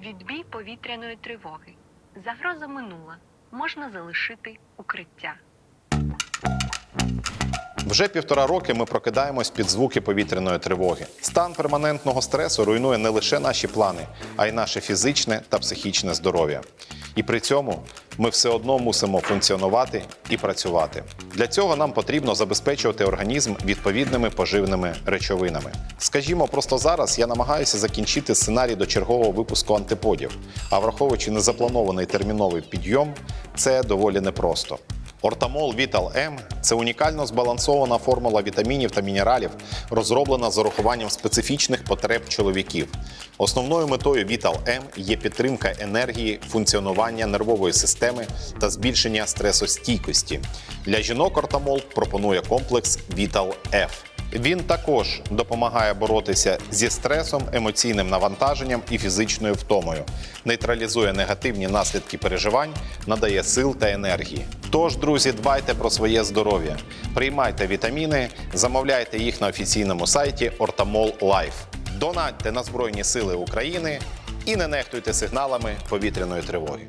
Відбій повітряної тривоги. Загроза минула. Можна залишити укриття. Вже півтора роки ми прокидаємось під звуки повітряної тривоги. Стан перманентного стресу руйнує не лише наші плани, а й наше фізичне та психічне здоров'я. І при цьому ми все одно мусимо функціонувати і працювати. Для цього нам потрібно забезпечувати організм відповідними поживними речовинами. Скажімо, просто зараз я намагаюся закінчити сценарій до чергового випуску антиподів, а враховуючи незапланований терміновий підйом, це доволі непросто. Ортамол Vital M – це унікально збалансована формула вітамінів та мінералів, розроблена з урахуванням специфічних потреб чоловіків. Основною метою Vital M є підтримка енергії, функціонування нервової системи та збільшення стресостійкості. Для жінок Ортамол пропонує комплекс Vital F. Він також допомагає боротися зі стресом, емоційним навантаженням і фізичною втомою, нейтралізує негативні наслідки переживань, надає сил та енергії. Тож, друзі, дбайте про своє здоров'я, приймайте вітаміни, замовляйте їх на офіційному сайті Ortamol Life. Донатьте на Збройні Сили України і не нехтуйте сигналами повітряної тривоги.